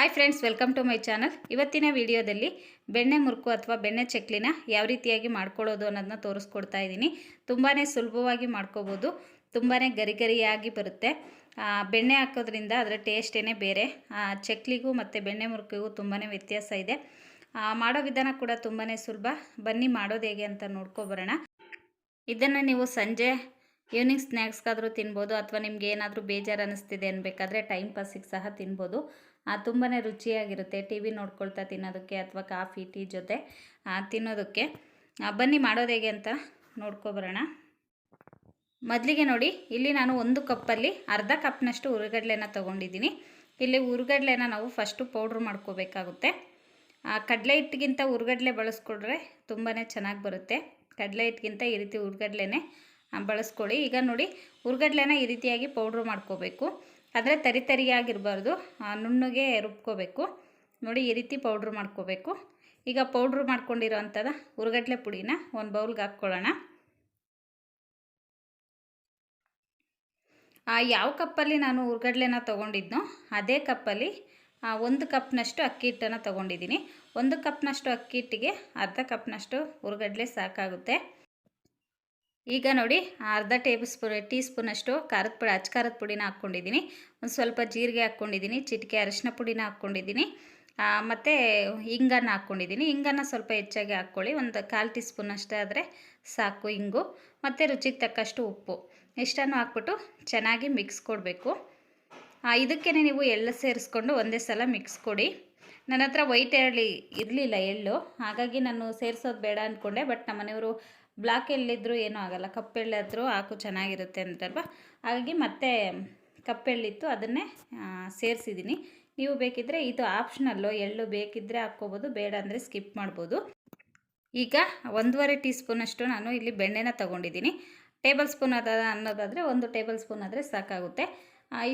Hi friends welcome to my channel ಇವತ್ತಿನ ವಿಡಿಯೋದಲ್ಲಿ ಬೆಣ್ಣೆ ಮುರುಕು ಅಥವಾ ಬೆಣ್ಣೆ ಚಕ್ಲಿನ ಯಾವ ರೀತಿಯಾಗಿ ಮಾಡ್ಕೊಳ್ಳೋದು ಅನ್ನೋದನ್ನ ತೋರಿಸ್ಕೊಡ್ತಾ ಇದ್ದೀನಿ. ತುಂಬಾ ಸುಲಭವಾಗಿ ಮಾಡ್ಕೋಬೋದು. ತುಂಬಾ ಗರಿ ಗರಿಯಾಗಿ ಬರುತ್ತೆ ಬೆಣ್ಣೆ ಹಾಕೋದ್ರಿಂದ ಅದರ ಟೇಸ್ಟೇ ಬೇರೆ ಚಕ್ಲಿಗೂ ಮತ್ತು ಬೆಣ್ಣೆ ಮುರುಕಿಗೂ ತುಂಬಾ ವ್ಯತ್ಯಾಸ ಇದೆ. ಮಾಡೋ ವಿಧಾನ ಕೂಡ ತುಂಬಾ ಸುಲಭ. ಬನ್ನಿ ಮಾಡೋದು ಹೇಗೆ ಅಂತ ನೋಡ್ಕೊಬರೋಣ. ಇದನ್ನು ನೀವು ಸಂಜೆ ಈವ್ನಿಂಗ್ ಸ್ನ್ಯಾಕ್ಸ್ಗಾದರೂ ತಿನ್ಬೋದು ಅಥವಾ ನಿಮ್ಗೆ ಏನಾದರೂ ಬೇಜಾರು ಅನ್ನಿಸ್ತಿದೆ ಅನ್ಬೇಕಾದ್ರೆ ಟೈಮ್ ಪಾಸಿಗೆ ಸಹ ತಿನ್ಬೋದು. ತುಂಬಾ ರುಚಿಯಾಗಿರುತ್ತೆ. ಟಿ ವಿ ನೋಡ್ಕೊಳ್ತಾ ತಿನ್ನೋದಕ್ಕೆ ಅಥವಾ ಕಾಫಿ, ಟೀ ಜೊತೆ ತಿನ್ನೋದಕ್ಕೆ. ಬನ್ನಿ ಮಾಡೋದು ಹೇಗೆ ಅಂತ ನೋಡ್ಕೊಬರೋಣ. ಮೊದಲಿಗೆ ನೋಡಿ, ಇಲ್ಲಿ ನಾನು ಒಂದು ಕಪ್ಪಲ್ಲಿ ಅರ್ಧ ಕಪ್ನಷ್ಟು ಹುರುಗಡ್ಲೆನ ತೊಗೊಂಡಿದ್ದೀನಿ. ಇಲ್ಲಿ ಹುರುಗಡ್ಲೆನ ನಾವು ಫಸ್ಟು ಪೌಡ್ರ್ ಮಾಡ್ಕೋಬೇಕಾಗುತ್ತೆ. ಕಡಲೆ ಹಿಟ್ಟಿಗಿಂತ ಹುರುಗಡ್ಲೆ ಬಳಸ್ಕೊಡ್ರೆ ತುಂಬಾ ಚೆನ್ನಾಗಿ ಬರುತ್ತೆ. ಕಡಲೆ ಹಿಟ್ಟಿಗಿಂತ ಈ ರೀತಿ ಹುರುಗಡ್ಲೆನೇ ಬಳಸ್ಕೊಳ್ಳಿ. ಈಗ ನೋಡಿ ಹುರುಗಡ್ಲೆನ ಈ ರೀತಿಯಾಗಿ ಪೌಡ್ರ್ ಮಾಡ್ಕೋಬೇಕು. ಆದರೆ ತರಿ ತರಿಯಾಗಿರಬಾರ್ದು. ನುಣ್ಣಗೆ ರುಬ್ಕೋಬೇಕು. ನೋಡಿ, ಈ ರೀತಿ ಪೌಡ್ರ್ ಮಾಡ್ಕೋಬೇಕು. ಈಗ ಪೌಡ್ರ್ ಮಾಡ್ಕೊಂಡಿರೋ ಅಂಥದ್ದು ಹುರುಗಡ್ಲೆ ಪುಡಿನ ಒಂದು ಬೌಲ್ಗೆ ಹಾಕ್ಕೊಳ್ಳೋಣ. ಯಾವ ಕಪ್ಪಲ್ಲಿ ನಾನು ಹುರ್ಗಡ್ಲೆನ ತೊಗೊಂಡಿದ್ನೋ ಅದೇ ಕಪ್ಪಲ್ಲಿ ಒಂದು ಕಪ್ನಷ್ಟು ಅಕ್ಕಿ ಹಿಟ್ಟನ್ನು ತೊಗೊಂಡಿದ್ದೀನಿ. ಒಂದು ಕಪ್ನಷ್ಟು ಅಕ್ಕಿ ಹಿಟ್ಟಿಗೆ ಅರ್ಧ ಕಪ್ನಷ್ಟು ಹುರ್ಗಡ್ಲೆ ಸಾಕಾಗುತ್ತೆ. ಈಗ ನೋಡಿ ಅರ್ಧ ಟೇಬಲ್ ಸ್ಪೂನ್, ಟೀ ಸ್ಪೂನಷ್ಟು ಖಾರದ ಪುಡಿ ಅಚ್ಚ ಖಾರದ ಪುಡಿನ ಹಾಕ್ಕೊಂಡಿದ್ದೀನಿ. ಒಂದು ಸ್ವಲ್ಪ ಜೀರಿಗೆ ಹಾಕ್ಕೊಂಡಿದ್ದೀನಿ, ಚಿಟಿಕೆ ಅರಿಶಿನ ಪುಡಿನ ಹಾಕ್ಕೊಂಡಿದ್ದೀನಿ. ಮತ್ತು ಹಿಂಗನ್ನು ಹಾಕ್ಕೊಂಡಿದ್ದೀನಿ. ಹಿಂಗನ್ನು ಸ್ವಲ್ಪ ಹೆಚ್ಚಾಗಿ ಹಾಕ್ಕೊಳ್ಳಿ. ಒಂದು ಕಾಲು ಟೀ ಸ್ಪೂನ್ ಅಷ್ಟೇ ಆದರೆ ಸಾಕು ಹಿಂಗು. ಮತ್ತು ರುಚಿಗೆ ತಕ್ಕಷ್ಟು ಉಪ್ಪು. ಇಷ್ಟನ್ನು ಹಾಕ್ಬಿಟ್ಟು ಚೆನ್ನಾಗಿ ಮಿಕ್ಸ್ ಕೊಡಬೇಕು. ಇದಕ್ಕೇ ನೀವು ಎಳ್ಳು ಸೇರಿಸ್ಕೊಂಡು ಒಂದೇ ಸಲ ಮಿಕ್ಸ್ ಕೊಡಿ. ನನ್ನ ಹತ್ರ ವೈಟ್ ಎರಳಿ ಇರಲಿಲ್ಲ ಎಳ್ಳು. ಹಾಗಾಗಿ ನಾನು ಸೇರಿಸೋದು ಬೇಡ ಅಂದ್ಕೊಂಡೆ ಬಟ್ ನಮ್ಮ ಮನೆಯವರು ಬ್ಲಾಕ್ ಎಳ್ಳಿದ್ರು ಏನೂ ಆಗಲ್ಲ. ಕಪ್ಪೆಳ್ಳಾದರೂ ಹಾಕು, ಚೆನ್ನಾಗಿರುತ್ತೆ ಅಂತಲ್ವ ಹಾಗಾಗಿ ಮತ್ತೆ ಕಪ್ಪೆಳ್ಳಿತ್ತು ಅದನ್ನೇ ಸೇರಿಸಿದ್ದೀನಿ ನೀವು ಬೇಕಿದ್ದರೆ ಇದು ಆಪ್ಷನಲ್ಲು ಎಳ್ಳು ಬೇಕಿದ್ದರೆ ಹಾಕ್ಕೋಬೋದು, ಬೇಡ ಅಂದರೆ ಸ್ಕಿಪ್ ಮಾಡ್ಬೋದು. ಈಗ ಒಂದೂವರೆ ಟೀ ಸ್ಪೂನಷ್ಟು ನಾನು ಇಲ್ಲಿ ಬೆಣ್ಣೆನ ತೊಗೊಂಡಿದ್ದೀನಿ ಟೇಬಲ್ ಸ್ಪೂನ್ ಅದ ಅನ್ನೋದಾದರೆ ಒಂದು ಟೇಬಲ್ ಸ್ಪೂನ್ ಆದರೆ ಸಾಕಾಗುತ್ತೆ.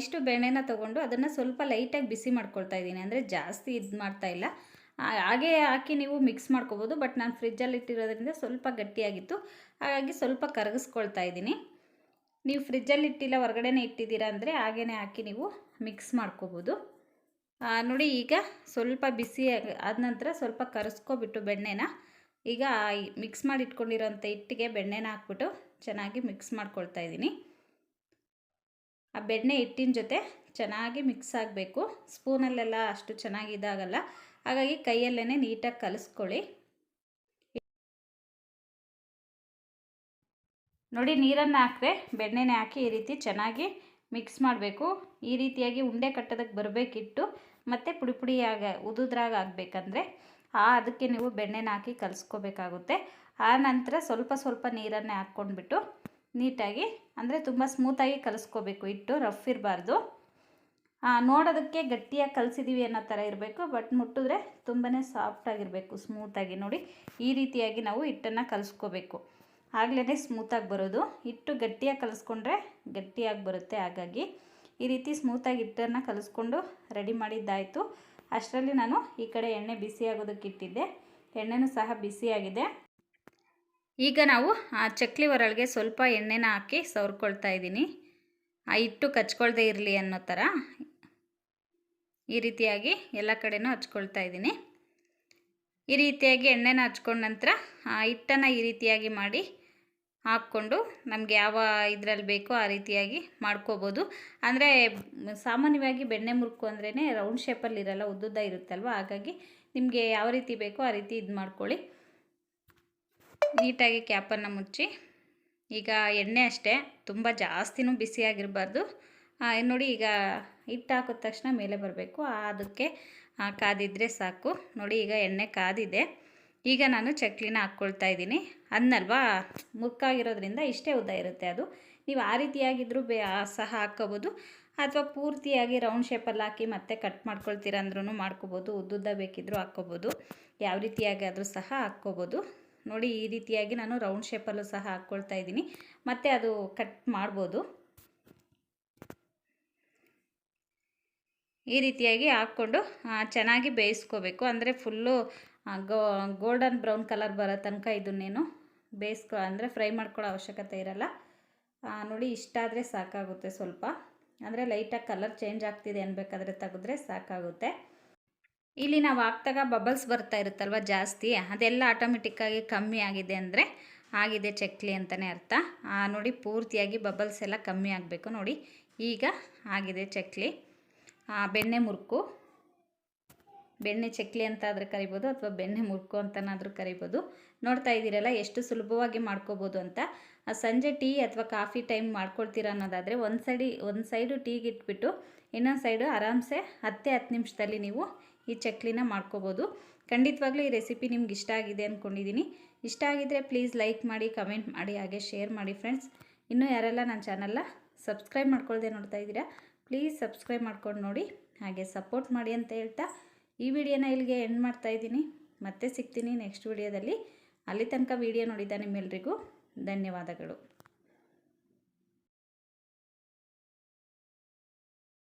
ಇಷ್ಟು ಬೆಣ್ಣೆನ ತೊಗೊಂಡು ಅದನ್ನು ಸ್ವಲ್ಪ ಲೈಟಾಗಿ ಬಿಸಿ ಮಾಡ್ಕೊಳ್ತಾ ಇದ್ದೀನಿ ಅಂದರೆ ಜಾಸ್ತಿ ಇದು ಮಾಡ್ತಾ ಇಲ್ಲ. ಹಾಗೆ ಹಾಕಿ ನೀವು ಮಿಕ್ಸ್ ಮಾಡ್ಕೋಬೋದು. ಬಟ್ ನಾನು ಫ್ರಿಜ್ಜಲ್ಲಿ ಇಟ್ಟಿರೋದ್ರಿಂದ ಸ್ವಲ್ಪ ಗಟ್ಟಿಯಾಗಿತ್ತು. ಹಾಗಾಗಿ ಸ್ವಲ್ಪ ಕರಗಿಸ್ಕೊಳ್ತಾ ಇದ್ದೀನಿ. ನೀವು ಫ್ರಿಜ್ಜಲ್ಲಿ ಇಟ್ಟಿಲ್ಲ, ಹೊರಗಡೆನೇ ಇಟ್ಟಿದ್ದೀರಾ ಅಂದರೆ ಹಾಗೇ ಹಾಕಿ ನೀವು ಮಿಕ್ಸ್ ಮಾಡ್ಕೋಬೋದು. ನೋಡಿ ಈಗ ಸ್ವಲ್ಪ ಬಿಸಿ ಆದ ನಂತರ ಸ್ವಲ್ಪ ಕರೆಸ್ಕೊಬಿಟ್ಟು ಬೆಣ್ಣೆನ ಈಗ ಮಿಕ್ಸ್ ಮಾಡಿ ಇಟ್ಕೊಂಡಿರೋಂಥ ಹಿಟ್ಟಿಗೆ ಬೆಣ್ಣೆನ ಹಾಕ್ಬಿಟ್ಟು ಚೆನ್ನಾಗಿ ಮಿಕ್ಸ್ ಮಾಡ್ಕೊಳ್ತಾ ಇದ್ದೀನಿ. ಆ ಬೆಣ್ಣೆ ಹಿಟ್ಟಿನ ಜೊತೆ ಚೆನ್ನಾಗಿ ಮಿಕ್ಸ್ ಆಗಬೇಕು. ಸ್ಪೂನಲ್ಲೆಲ್ಲ ಅಷ್ಟು ಚೆನ್ನಾಗಿ ಇದಾಗಲ್ಲ. ಹಾಗಾಗಿ ಕೈಯಲ್ಲೇ ನೀಟಾಗಿ ಕಲಿಸ್ಕೊಳ್ಳಿ. ನೋಡಿ, ನೀರನ್ನು ಹಾಕಿದೆ ಬೆಣ್ಣೆನೆ ಹಾಕಿ ಈ ರೀತಿ ಚೆನ್ನಾಗಿ ಮಿಕ್ಸ್ ಮಾಡಬೇಕು. ಈ ರೀತಿಯಾಗಿ ಉಂಡೆ ಕಟ್ಟೋದಕ್ಕೆ ಬರಬೇಕಿಟ್ಟು ಮತ್ತು ಪುಡಿ ಪುಡಿಯಾಗ ಉದುದ್ರಾಗ ಆಗಬೇಕಂದ್ರೆ ಆ ಅದಕ್ಕೆ ನೀವು ಬೆಣ್ಣೆನ ಹಾಕಿ ಕಲಿಸ್ಕೋಬೇಕಾಗುತ್ತೆ. ಆ ನಂತರ ಸ್ವಲ್ಪ ಸ್ವಲ್ಪ ನೀರನ್ನೇ ಹಾಕ್ಕೊಂಡ್ಬಿಟ್ಟು ನೀಟಾಗಿ, ಅಂದರೆ ತುಂಬ ಸ್ಮೂತಾಗಿ ಕಲಿಸ್ಕೋಬೇಕು. ಇಟ್ಟು ರಫ್ ಇರಬಾರ್ದು. ನೋಡೋದಕ್ಕೆ ಗಟ್ಟಿಯಾಗಿ ಕಲಿಸಿದ್ದೀವಿ ಅನ್ನೋ ಥರ ಇರಬೇಕು, ಬಟ್ ಮುಟ್ಟಿದ್ರೆ ತುಂಬಾ ಸಾಫ್ಟಾಗಿರಬೇಕು ಸ್ಮೂತಾಗಿ ನೋಡಿ, ಈ ರೀತಿಯಾಗಿ ನಾವು ಹಿಟ್ಟನ್ನು ಕಲಿಸ್ಕೋಬೇಕು. ಆಗಲೇ ಸ್ಮೂತಾಗಿ ಬರೋದು. ಹಿಟ್ಟು ಗಟ್ಟಿಯಾಗಿ ಕಲಿಸ್ಕೊಂಡ್ರೆ ಗಟ್ಟಿಯಾಗಿ ಬರುತ್ತೆ. ಹಾಗಾಗಿ ಈ ರೀತಿ ಸ್ಮೂತಾಗಿ ಹಿಟ್ಟನ್ನು ಕಲಿಸ್ಕೊಂಡು ರೆಡಿ ಮಾಡಿದ್ದಾಯಿತು. ಅಷ್ಟರಲ್ಲಿ ನಾನು ಈ ಕಡೆ ಎಣ್ಣೆ ಬಿಸಿ ಆಗೋದಕ್ಕೆ ಇಟ್ಟಿದ್ದೆ. ಎಣ್ಣೆನೂ ಸಹ ಬಿಸಿಯಾಗಿದೆ ಈಗ ನಾವು ಆ ಚಕ್ಲಿ ಒರಳಿಗೆ ಸ್ವಲ್ಪ ಎಣ್ಣೆನ ಹಾಕಿ ಸವರ್ಕೊಳ್ತಾ ಇದ್ದೀನಿ. ಆ ಹಿಟ್ಟು ಕಚ್ಕೊಳ್ದೇ ಇರಲಿ ಅನ್ನೋ ಥರ. ಈ ರೀತಿಯಾಗಿ ಎಲ್ಲ ಕಡೆನೂ ಹಚ್ಕೊಳ್ತಾ ಇದ್ದೀನಿ. ಈ ರೀತಿಯಾಗಿ ಎಣ್ಣೆನ ಹಚ್ಕೊಂಡ ನಂತರ ಹಿಟ್ಟನ್ನು ಈ ರೀತಿಯಾಗಿ ಮಾಡಿ ಹಾಕ್ಕೊಂಡು ನಮಗೆ ಯಾವ ಇದರಲ್ಲಿ ಬೇಕೋ ಆ ರೀತಿಯಾಗಿ ಮಾಡ್ಕೋಬೋದು. ಅಂದರೆ ಸಾಮಾನ್ಯವಾಗಿ ಬೆಣ್ಣೆ ಮುರುಕು ಅಂದ್ರೇ ರೌಂಡ್ ಶೇಪಲ್ಲಿ ಇರಲ್ಲ, ಉದ್ದುದ್ದ ಇರುತ್ತಲ್ವ? ಹಾಗಾಗಿ ನಿಮಗೆ ಯಾವ ರೀತಿ ಬೇಕೋ ಆ ರೀತಿ ಇದು ಮಾಡ್ಕೊಳ್ಳಿ. ನೀಟಾಗಿ ಕ್ಯಾಪನ್ನು ಮುಚ್ಚಿ. ಈಗ ಎಣ್ಣೆ ಅಷ್ಟೇ, ತುಂಬ ಜಾಸ್ತಿನೂ ಬಿಸಿಯಾಗಿರಬಾರ್ದು. ನೋಡಿ ಈಗ ಹಿಟ್ಟು ಹಾಕಿದ ತಕ್ಷಣ ಮೇಲೆ ಬರಬೇಕು. ಅದಕ್ಕೆ ಕಾದಿದ್ದರೆ ಸಾಕು. ನೋಡಿ, ಈಗ ಎಣ್ಣೆ ಕಾದಿದೆ. ಈಗ ನಾನು ಚಕ್ಲಿನ ಹಾಕ್ಕೊಳ್ತಾ ಇದ್ದೀನಿ. ಅದನ್ನಲ್ವಾ? ಮುಕ್ಕಾಗಿರೋದ್ರಿಂದ ಇಷ್ಟೇ ಉದ್ದ ಇರುತ್ತೆ ಅದು. ನೀವು ಆ ರೀತಿಯಾಗಿದ್ದರೂ ಬೇ ಸಹ ಹಾಕ್ಕೋಬೋದು. ಅಥವಾ ಪೂರ್ತಿಯಾಗಿ ರೌಂಡ್ ಶೇಪಲ್ಲಿ ಹಾಕಿ ಮತ್ತೆ ಕಟ್ ಮಾಡ್ಕೊಳ್ತೀರ ಅಂದ್ರೂ ಮಾಡ್ಕೋಬೋದು. ಉದ್ದುದ್ದ ಬೇಕಿದ್ದರೂ ಹಾಕ್ಕೋಬೋದು. ಯಾವ ರೀತಿಯಾಗಿ ಆದರೂ ಸಹ ಹಾಕ್ಕೋಬೋದು. ನೋಡಿ, ಈ ರೀತಿಯಾಗಿ ನಾನು ರೌಂಡ್ ಶೇಪಲ್ಲೂ ಸಹ ಹಾಕ್ಕೊಳ್ತಾ ಇದ್ದೀನಿ. ಮತ್ತು ಅದು ಕಟ್ ಮಾಡ್ಬೋದು. ಈ ರೀತಿಯಾಗಿ ಹಾಕ್ಕೊಂಡು ಚೆನ್ನಾಗಿ ಬೇಯಿಸ್ಕೋಬೇಕು. ಅಂದರೆ full go, golden brown colour ಬರೋ ತನಕ ಇದನ್ನೇನು ಬೇಯಿಸ್ಕೊ, ಅಂದರೆ ಫ್ರೈ ಮಾಡ್ಕೊಳ್ಳೋ ಅವಶ್ಯಕತೆ ಇರಲ್ಲ. ನೋಡಿ ಇಷ್ಟಾದರೆ ಸಾಕಾಗುತ್ತೆ ಸ್ವಲ್ಪ. ಅಂದರೆ ಲೈಟಾಗಿ ಕಲರ್ ಚೇಂಜ್ ಆಗ್ತಿದೆ ಅನ್ಬೇಕಾದ್ರೆ ತೆಗೆದ್ರೆ ಸಾಕಾಗುತ್ತೆ. ಇಲ್ಲಿ ನಾವು ಹಾಕ್ದಾಗ ಬಬಲ್ಸ್ ಬರ್ತಾ ಇರುತ್ತಲ್ವ ಜಾಸ್ತಿ, ಅದೆಲ್ಲ ಆಟೋಮೆಟಿಕ್ಕಾಗಿ ಕಮ್ಮಿ ಆಗಿದೆ ಅಂದರೆ ಆಗಿದೆ ಚಕ್ಲಿ ಅಂತಲೇ ಅರ್ಥ. ನೋಡಿ, ಪೂರ್ತಿಯಾಗಿ ಬಬಲ್ಸ್ ಎಲ್ಲ ಕಮ್ಮಿ ಆಗಬೇಕು. ನೋಡಿ, ಈಗ ಆಗಿದೆ ಚಕ್ಲಿ. ಬೆಣ್ಣೆ ಮುರುಕು. ಬೆಣ್ಣೆ ಚಕ್ಲಿ ಅಂತ ಕರಿಬೋದು ಅಥವಾ ಬೆಣ್ಣೆ ಮುರುಕು ಅಂತನಾದರೂ ಕರಿಬೋದು. ನೋಡ್ತಾ ಇದ್ದೀರಲ್ಲ, ಎಷ್ಟು ಸುಲಭವಾಗಿ ಮಾಡ್ಕೋಬೋದು ಅಂತ. ಸಂಜೆ ಟೀ ಅಥವಾ ಕಾಫಿ ಟೈಮ್ ಮಾಡ್ಕೊಳ್ತೀರ ಅನ್ನೋದಾದರೆ ಒಂದು ಸೈಡಿ, ಒಂದು ಸೈಡು ಟೀಗೆ ಇಟ್ಬಿಟ್ಟು ಇನ್ನೊಂದು ಸೈಡು ಆರಾಮ್ಸೆ ಹತ್ತೆ ಹತ್ತು ನಿಮಿಷದಲ್ಲಿ ನೀವು ಈ ಚಕ್ಲಿನ ಮಾಡ್ಕೋಬೋದು. ಖಂಡಿತವಾಗ್ಲೂ ಈ ರೆಸಿಪಿ ನಿಮ್ಗೆ ಇಷ್ಟ ಆಗಿದೆ ಅಂದ್ಕೊಂಡಿದ್ದೀನಿ ಇಷ್ಟ ಆಗಿದ್ದರೆ ಪ್ಲೀಸ್ ಲೈಕ್ ಮಾಡಿ, ಕಮೆಂಟ್ ಮಾಡಿ, ಹಾಗೆ ಶೇರ್ ಮಾಡಿ ಫ್ರೆಂಡ್ಸ್. ಇನ್ನೂ ಯಾರೆಲ್ಲ ನನ್ನ ಚಾನಲ್ನ ಸಬ್ಸ್ಕ್ರೈಬ್ ಮಾಡ್ಕೊಳ್ದೆ ನೋಡ್ತಾ ಇದ್ದೀರಾ ಪ್ಲೀಸ್ ಸಬ್ಸ್ಕ್ರೈಬ್ ಮಾಡ್ಕೊಂಡು ನೋಡಿ. ಹಾಗೆ ಸಪೋರ್ಟ್ ಮಾಡಿ ಅಂತ ಹೇಳ್ತಾ ಈ ವಿಡಿಯೋನ ಇಲ್ಲಿಗೆ ಎಂಡ್ ಮಾಡ್ತಾ ಇದ್ದೀನಿ. ಮತ್ತೆ ಸಿಗ್ತೀನಿ ನೆಕ್ಸ್ಟ್ ವಿಡಿಯೋದಲ್ಲಿ. ಅಲ್ಲಿ ತನಕ ವಿಡಿಯೋ ನೋಡಿದ್ದ ನಿಮ್ಮೆಲ್ರಿಗೂ ಧನ್ಯವಾದಗಳು.